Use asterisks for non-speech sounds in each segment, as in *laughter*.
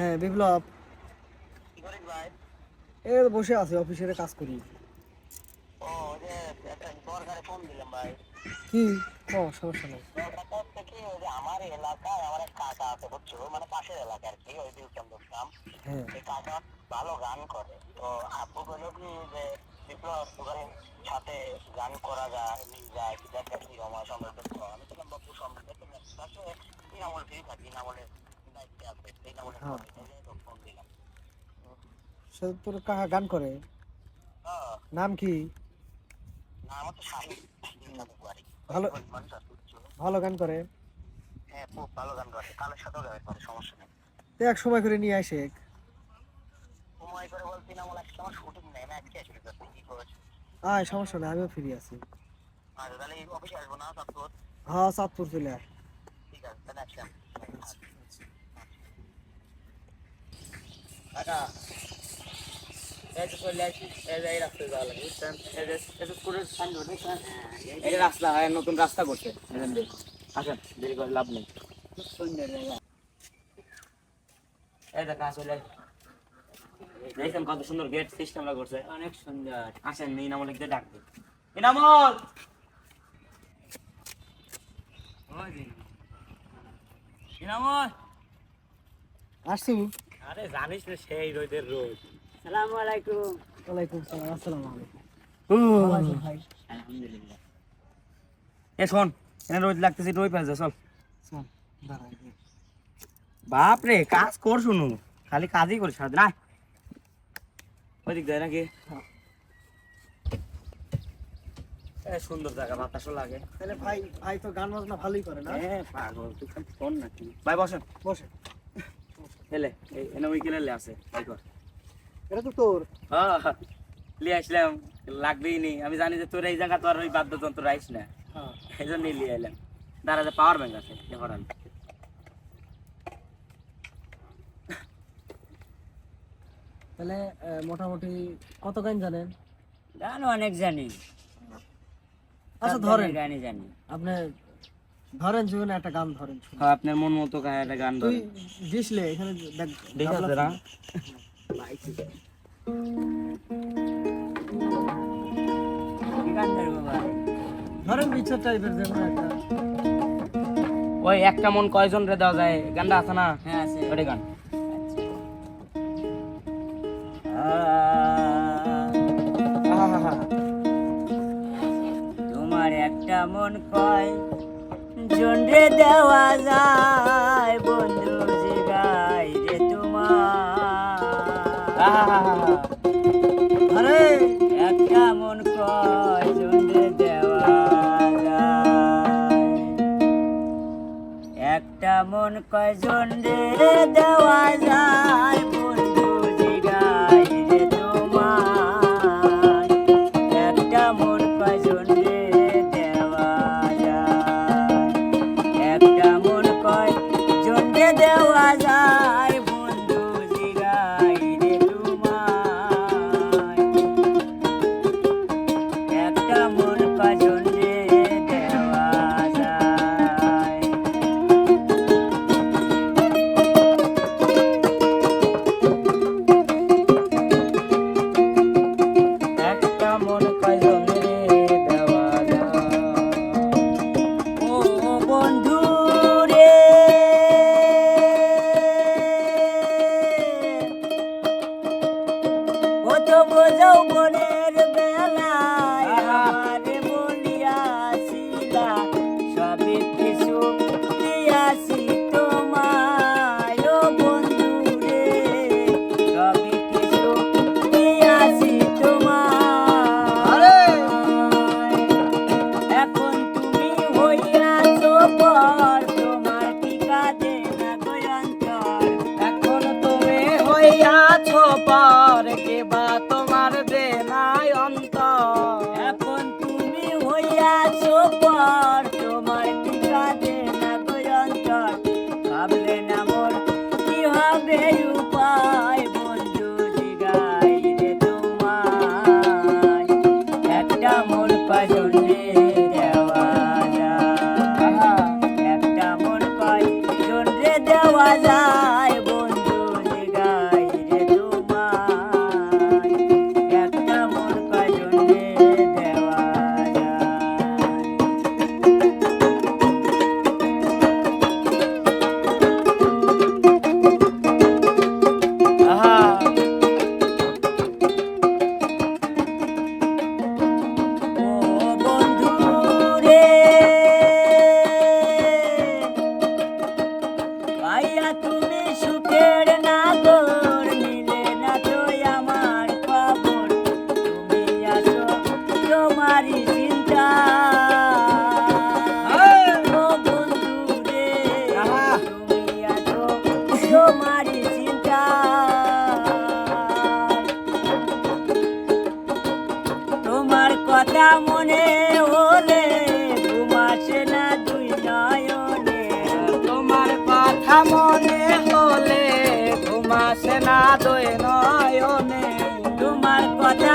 হ্যাঁ বিপ্লব। এ বসে আছি, অফিসের কাজ করি। কি? সমস্যা নেই। আমার এলাকায় আমার এক কাকা আছে বুঝছ মানে পাশের এলাকা আর কি ওই এই কাকা ভালো গান করে তো আপু বলল কি যে বিপ্লব সাথে গান করা যায় মিল যায় কি দেখা কি সমৃদ্ধ আমি সে তোর কাকা গান করে? নাম কি? ভালো? ভালো গান করে? এক সময় করে নিয়ে আসে আয় সমস্যা নেই আমিও ফিরে আছি আচ্ছা তাহলে অফিসে আসব না তারপর হ্যাঁ চাঁদপুর চলে ঠিক আছে তাহলে আসলাম কাকা এই তো চলে আসি এই যে এই রাস্তায় যাওয়া লাগে বুঝছেন এই যে এই যে স্কুলের সাইনবোর্ড দেখছেন এই যে রাস্তা নতুন রাস্তা করছে। আসেন দেরি করে লাভ নেই। সুন্দর জায়গা এই দেখা চলে আসি দেখছেন কত সুন্দর গেট সিস্টেমটা করছে। অনেক সুন্দর। আসেন ইনামল লিখতে ডাকবে ইনামল ইনামল আসছু। আরে জানিস না সেই রোদের রোদ। সালামু আলাইকুম। ওয়ালাইকুম সালাম আসসালামু আলাইকুম। ভাই? আলহামদুলিল্লাহ এ শোন এখানে রোদ লাগতেছে ওই চল। চল বাপ রে কাজ কর শুনু খালি কাজই করিস সারাদিন না ওই দিক দেয় নাকি? এ সুন্দর জায়গা বাতাসও লাগে। তাহলে ভাই ভাই তো গান বাজনা ভালোই করে না? এ পাগল তুই ফোন নাকি? ভাই বসেন। বসে এলে এই এনে উইকেলে আছে এটা তো তোর। হ্যাঁ লিয়ে আসলাম লাগবেই নি। আমি জানি যে তোর এই জায়গা তো আর ওই বাদ্যযন্ত্র রাইস না। হ্যাঁ। এই জন্যই লিয়ে এলাম। দাঁড়া যে পাওয়ার ব্যাংক আছে হরান তাহলে মোটামুটি কত গান জানেন? গান অনেক জানি। আচ্ছা ধরেন। গানই জানি। আপনি ধরেন জীবনে একটা গান ধরেন হ্যাঁ আপনার মন মতো গায়ে একটা গান তুই ধরেন। দিসলে এখানে দেখ শুনি। ধরেন বিচার টাইপের যেমন একটা। ওই একটা মন কয়জন রে দেওয়া যায়? গানটা আছে না? হ্যাঁ আছে। ওটা গান। তোমার একটা মন কয় দেওয়া যায়। বন্ধু জিগাই রে তোমার। আরে একটা মন কয় জন্ডে দেওয়া যায়। একটা মন কয় জন্ডে দেওয়া যায়। হইয়াছ পর কথা মনে হলে ঘুমাসে না দুই নয়নে। তোমার কথা মনে হলে ঘুমাসে না দুই নয়নে। তোমার কথা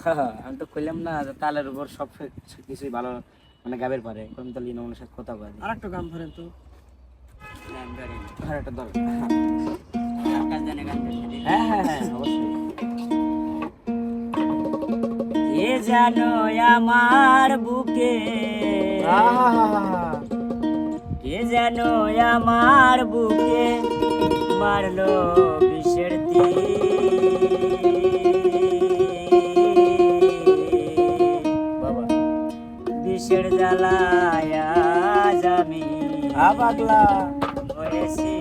*laughs* আমি তো কইলাম না তালের উপর সব কিছুই ভালো মানে গাবের পারে। আমি তো লিনা অনুসার কথা বলে। আর একটা গান ধরেন তো। হ্যাঁ, আর একটা ধরেন হ্যাঁ হ্যাঁ হ্যাঁ এ জানো আমার বুকে এ যেন আমার বুকে মারলো বিষের তীর। জ্বালায় আমি আবাগলা। বলেছি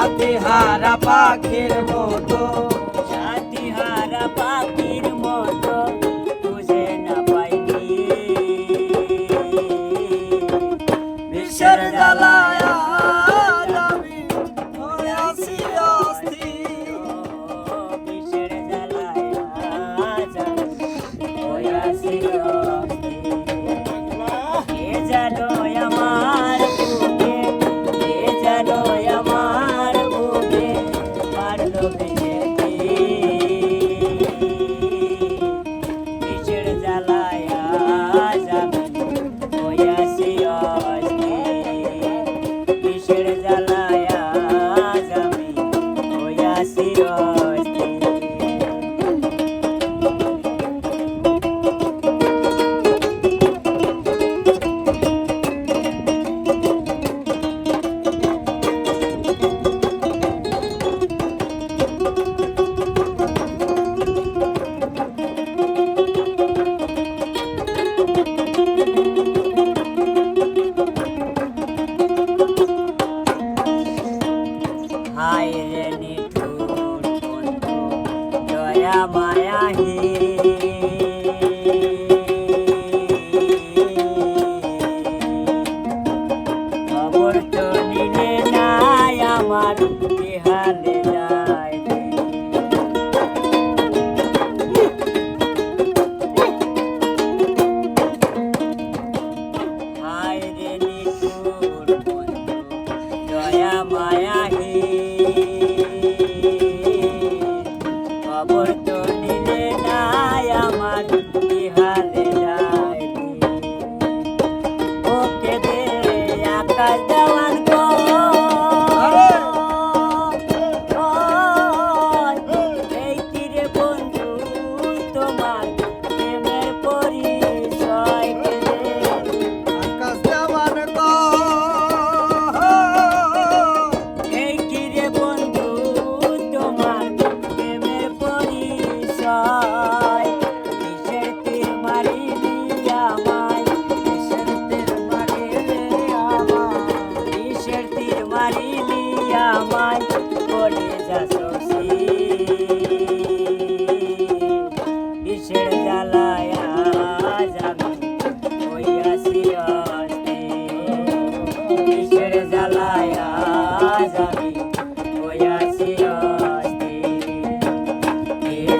সাথে হারা পাখির মতো। সাথে হারা পাখির মতো।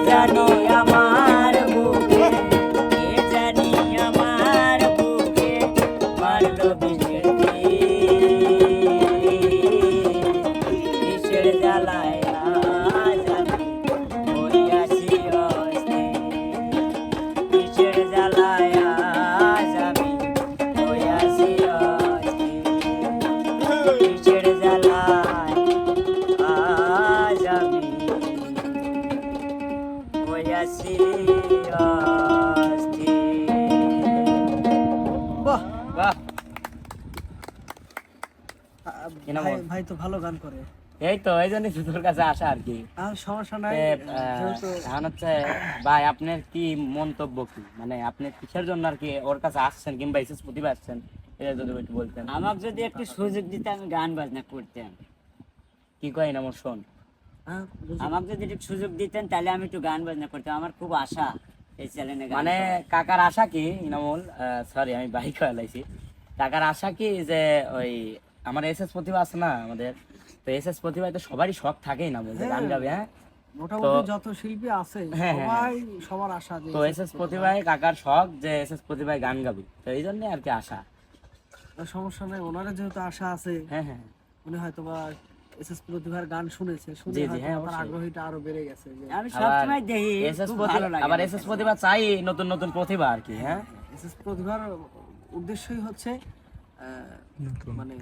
জানি আমার ভাই তো ভালো গান করে। এই তো এই জন্যই তো তোর কাছে আসা আর কি। আর সমস্যা নাই এখন হচ্ছে ভাই আপনার কি মন্তব্য কি? মানে আপনি কিসের জন্য আর কি ওর কাছে আসছেন কিংবা এসএস প্রতিভা আসছেন? এটা যদি একটু বলতেন। আমাকে যদি একটু সুযোগ দিতে আমি গান বাজনা করতাম কি কয় না শোন। হ্যাঁ, আমাকে যদি একটু সুযোগ দিতেন তাহলে আমি একটু গান বাজনা করতাম। আমার খুব আশা এই চ্যানেলে মানে কাকার আশা কি ইনামুল? সরি আমি বাইক হলাইছি কাকার আশা কি যে ওই আমার এস এস প্রতিভা আছে না আমাদের তো এস এস প্রতিভায় তো সবারই শখ থাকেই না বলতে গান হ্যাঁ। গাবে হ্যাঁ মোটামুটি যত শিল্পী আছে হ্যাঁ, হ্যাঁ, সবাই সবার আশা তো এসএস প্রতিভায় কাকার শখ যে এসএস প্রতিভায় গান গাবি তো এই জন্য আর কি আশা সমস্যা নাই ওনারা যেহেতু আশা আছে হ্যাঁ হ্যাঁ উনি হয়তো বা এসএস প্রতিভার গান শুনেছে শুনে হ্যাঁ, আগ্রহীটা আরও বেড়ে গেছে যে আমি আবার সবসময় দেখি এসএস ভালো লাগে আবার আমার এসএস কাছে। প্রতিভা চাই নতুন নতুন প্রতিভা আর কি হ্যাঁ এসএস প্রতিভার উদ্দেশ্যই হচ্ছে আহ, মানে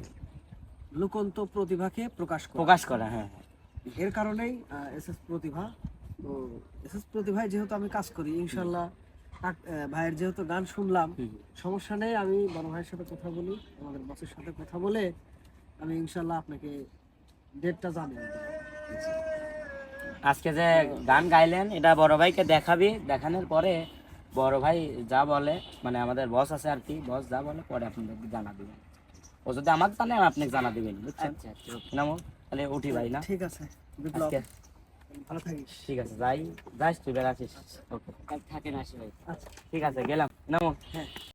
লোকন্ত প্রতিভাকে প্রকাশ প্রকাশ করা হ্যাঁ এর কারণেই এসএস প্রতিভা তো এসএস প্রতিভায় যেহেতু আমি কাজ করি ইনশাল্লাহ ভাইয়ের যেহেতু গান শুনলাম। সমস্যা নেই আমি বড় ভাইয়ের সাথে কথা বলি আমাদের বসের সাথে কথা বলে আমি ইনশাল্লাহ আপনাকে ডেটটা জানিয়ে আজকে যে গান গাইলেন এটা বড় ভাইকে দেখাবি দেখানোর পরে বড় ভাই যা বলে মানে আমাদের বস আছে আর কি বস যা বলে পরে আপনাদের জানা দিবেন ও যদি আমাকে জানে আমি আপনাকে জানা দিবেন বুঝছেন? আচ্ছা আচ্ছা। নামো তাহলে উঠি ভাই না? ঠিক আছে ভালো থাকিস। ঠিক আছে যাই যাস তুই বেড়াচ্ছিস। ওকে। থাকেন আসি ভাই। আচ্ছা। ঠিক আছে গেলাম। নামো হ্যাঁ।